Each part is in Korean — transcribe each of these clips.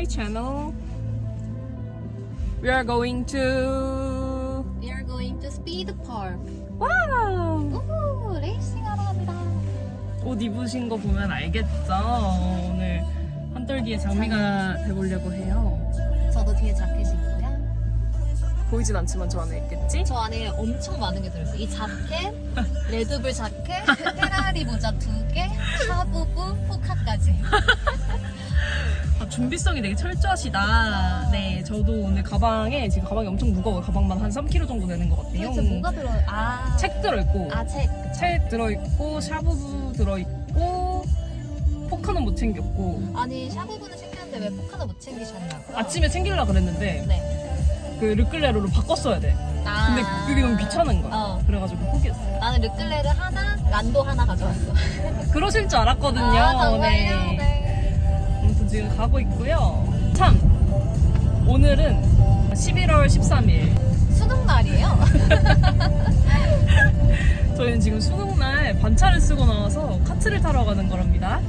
my channel. We are going to We are going to Speed Park. 와우 우 레이싱 하러 갑니다. 옷 입으신 거 보면 알겠죠? 오늘 한떨기에 장미가 돼보려고 해요. 저도 뒤에 자켓이 있고요. 보이진 않지만 저 안에 있겠지? 저 안에 엄청 많은 게 들어있어요. 이 자켓, 레드불 자켓, 페라리 모자 두 개, 샤브브, 포카까지. 아, 준비성이 되게 철저하시다. 네, 저도 오늘 가방에 지금 가방이 엄청 무거워요. 가방만 한 3kg 정도 되는 것 같아요. 도대체 뭐가 들어요? 아, 책 들어있고, 아, 책. 책 들어있고, 샤브브 들어있고, 포카는 못 챙겼고, 아니, 샤브브는 챙겼는데 왜 포카는 못 챙기셨냐고요? 아침에 챙기려고 그랬는데, 네. 그 르클레로로 바꿨어야 돼. 아. 근데 그게 너무 귀찮은 거야. 어. 그래가지고 포기했어요. 나는 르클레르 하나, 란도 하나 가져왔어. 그러실 줄 알았거든요. 아, 정말요? 네. 지금 가고 있고요. 참, 오늘은 11월 13일. 수능 날이에요. 저희는 지금 수능날 반차를 쓰고 나와서 카트를 타러 가는 거랍니다.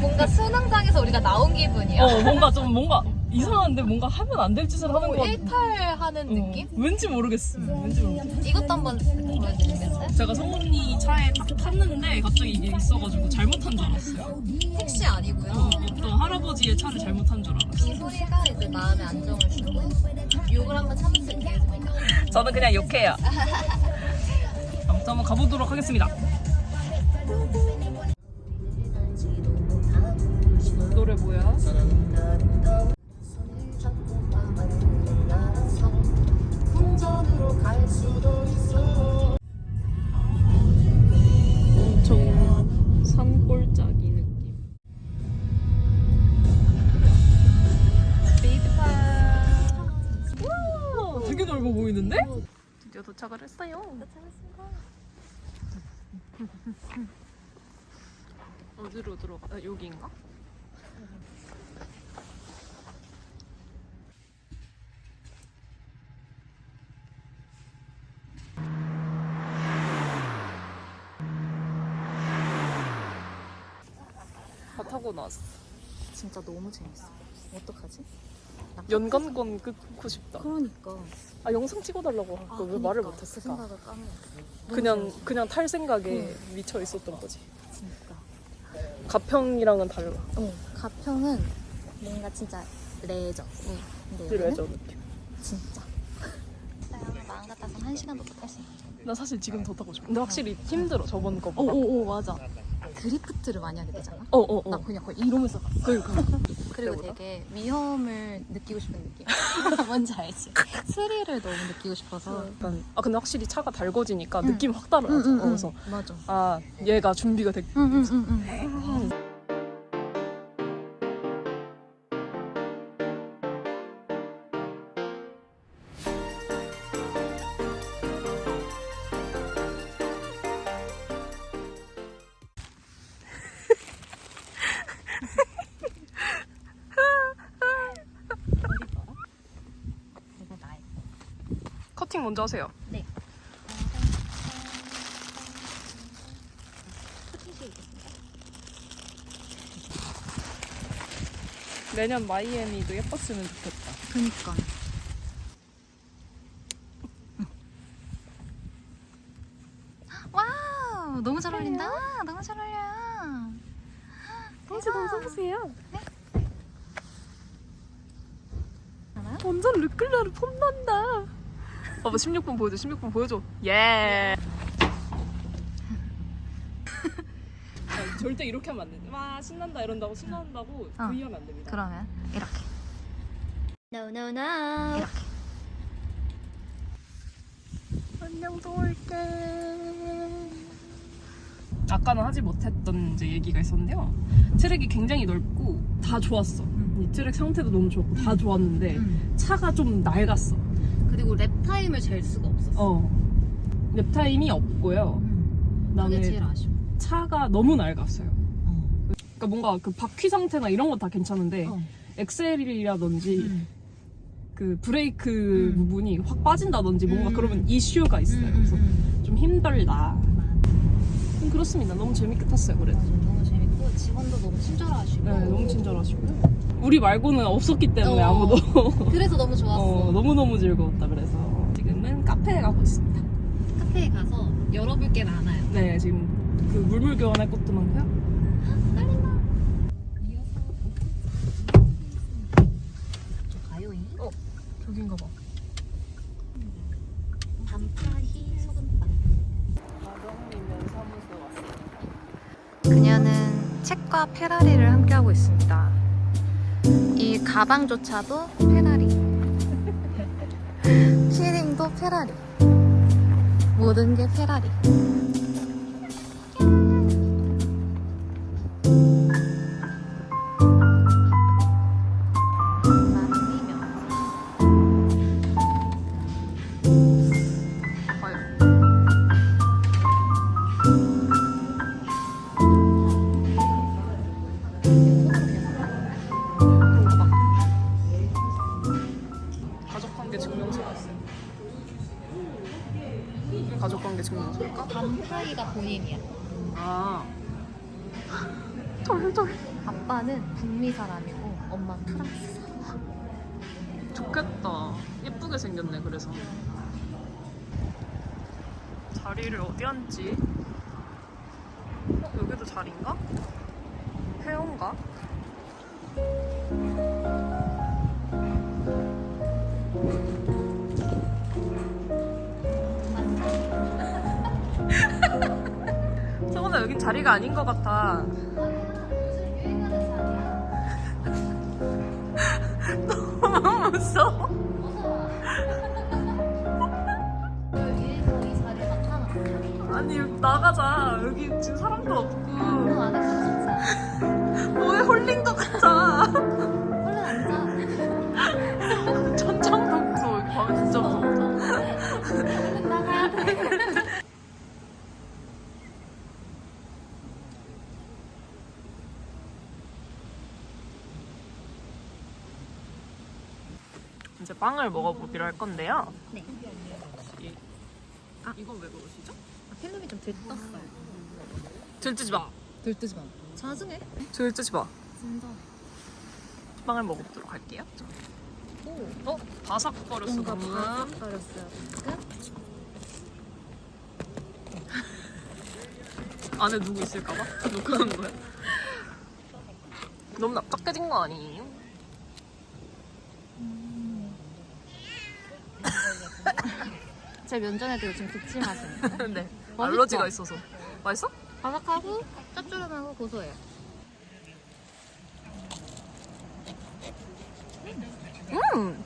뭔가 수능장에서 우리가 나온 기분이야. 어, 뭔가 좀 뭔가 이상한데 뭔가 하면 안 될 짓을 하는 거 같아. 18 하는 느낌? 왠지 모르겠어. 왠지 모르겠어. 이것도 한번 보여드리겠어요? 제가 성훈이 차에 딱 탔는데 갑자기 이게 있어가지고 잘못한 줄 알았어요. 택시 아니고요. 어, 어떤 할아버지의 차를 잘못한 줄 알았어요. 이 소리가 이제 마음에 안정을 주고 욕을 한번 해줍니다. 저는 그냥 욕해요. 아무튼 한번 가보도록 하겠습니다. 노래 뭐야? 도착을 했어요. 어디로 들어가? 아, 여기인가? 다 타고 나왔어. 진짜 너무 재밌어. 어떡하지? 연간권 끊고 싶다. 그러니까. 아 영상 찍어달라고 아, 할거 왜 그러니까. 말을 그 못했을까? 생각을 까먹었어. 그냥. 그냥 탈 생각에 미쳐 있었던 거지. 진짜. 가평이랑은 달라. 어, 가평은 뭔가 진짜 레저. 응. 근데 그래죠 여기는 느낌. 진짜. 마음 같아서 한 시간도 못탈수 있어. 나 사실 지금 더 타고 싶어. 근데 확실히 힘들어 저번 거보다. 오오오 맞아. 드리프트를 많이 하게 되잖아. 어어 나 어. 그냥 거의 이러면서 갔어. 그러니까. 그리고 그때보다? 되게 위험을 느끼고 싶은 느낌. 뭔지 알지? 스릴을 너무 느끼고 싶어서. 약간 아 근데 확실히 차가 달궈지니까 응. 느낌 확 달라져. 어, 그래서 맞아. 아 얘가 준비가 됐. 응 응 응 응. 커팅 먼저 하세요. 네. 내년 마이애미도 예뻤으면 좋겠다. 그니까. 와우, 너무 잘 어울린다. 너무 잘 어울려. 당신 한번 써보세요. 네? 완전 르클레르 폼난다. 봐봐 16번 보여줘. 16번 보여줘. 예. 아, 절대 이렇게 하면 안 돼. 와 신난다 이런다고 신난다고 어. V 하면 안 됩니다. 그러면 이렇게. No, no, no. 이렇게. 안녕 또 올게. 아까는 하지 못했던 이제 얘기가 있었는데요. 트랙이 굉장히 넓고 다 좋았어. 이 트랙 상태도 너무 좋고 다 좋았는데 음. 차가 좀 낡았어. 그리고 랩 타임을 잴 수가 없었어. 어. 랩 타임이 없고요. 음. 그게 제일 나는 아쉬워. 차가 너무 낡았어요. 어. 그러니까 뭔가 그 바퀴 상태나 이런 건 다 괜찮은데 어. 엑셀이라든지 음. 그 브레이크 음. 부분이 확 빠진다든지 뭔가 음. 그러면 이슈가 있어요. 음, 그래서 음, 좀 힘들다. 음. 음, 그렇습니다. 너무 재밌게 탔어요. 그래도. 맞아, 너무 재밌고 직원도 너무 친절하시고. 네, 너무 친절하시고요. 우리 말고는 없었기 때문에 어. 아무도 그래서 너무 좋았어. 어, 너무너무 즐거웠다 그래서 지금은 카페에 가고 있습니다 카페에 가서 열어볼 게 많아요. 네 지금 그 물물 교환할 것도 많고요 떨린다. 이어서 저 가요 이? 어 저긴가 봐 반파희 소금빵. 그녀는 책과 페라리를 함께하고 있습니다. 이 가방조차도 페라리. 키링도 페라리. 모든 게 페라리. 아빠는 북미 사람이고 엄마는 프랑스 사람. 좋겠다. 예쁘게 생겼네, 그래서. 자리를 어디 앉지? 어, 여기도 자리인가? 회원가? 저거는 여긴 자리가 아닌 것 같아. 무서워. 위에서 이 자리에. 아니 나가자 여기 지금 사람도 없고 안에 가서 뭐에 이제 빵을 먹어보기로 할 건데요 네. 이, 아 이건 왜 그러시죠? 필름이 좀 들떴어요. 들뜨지 마 들뜨지 마. 자중해. 들뜨지 마 진짜. 빵을 먹어보도록 할게요 오. 어? 바삭거렸어 뭔가 너무 바삭거렸어요. 끝. 안에 누구 있을까봐? 녹화한 거야 너무 납작해진 거 아니에요? 제 면전에도 요즘 기침 하시는데. 네 맛있죠? 알러지가 있어서 맛있어? 바삭하고 짭조름하고 고소해요. 음!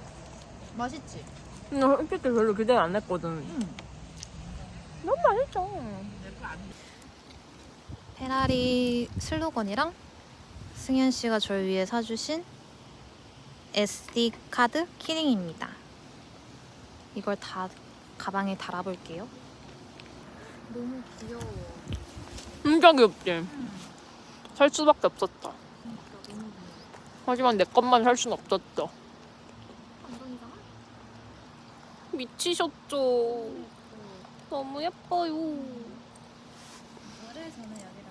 맛있지? 나 솔직히 별로 기대 안 했거든 응. 너무 맛있어 페라리 슬로건이랑 승현 씨가 저를 위해 사주신 SD 카드 키링입니다. 이걸 다 가방에 달아볼게요. 너무 귀여워. 진짜 귀엽지? 살 수밖에 없었다. 하지만 내 것만 살 순 없었죠. 미치셨죠. 너무 예뻐요. 이거를 저는 여기다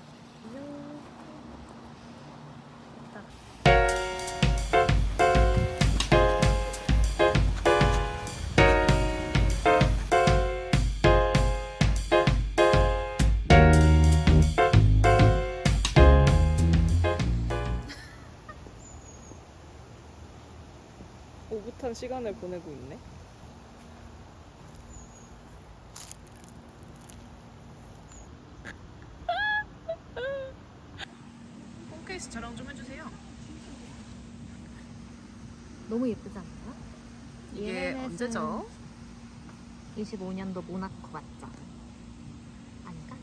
가 오붓한 시간을 보내고 있네. 홈케이스 자랑 좀 해주세요. 너무 예쁘지 않나요? 이게 얘네는 언제죠? 25년도 모나코 맞죠? 아닌가?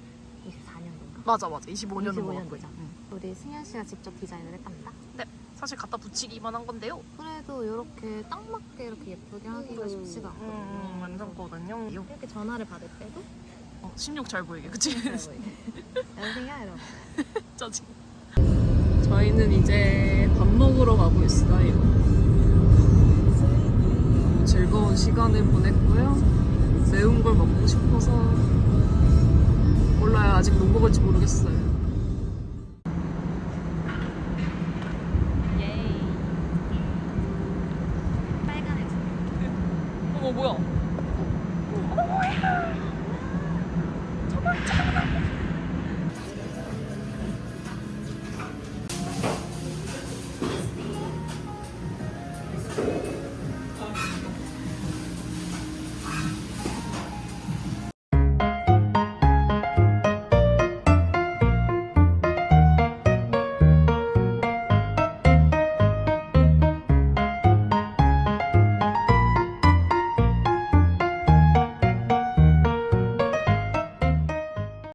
24년도인가? 맞아 맞아 25년도 25년도죠. 먹었고요. 우리 승현 씨가 직접 디자인을 했답니다. 사실 갖다 붙이기만 한 건데요. 그래도 이렇게 딱 맞게 이렇게 예쁘게 하기가 쉽지가 않거든요. 음, 완성거든요. 이렇게 전화를 받을 때도 어, 16 잘 보이게 그치? 잘 보이게. 여보세요? 이러고. 짜증. 저희는 이제 밥 먹으러 가고 있어요. 너무 즐거운 시간을 보냈고요. 매운 걸 먹고 싶어서 몰라요. 아직 뭐 먹을지 모르겠어요.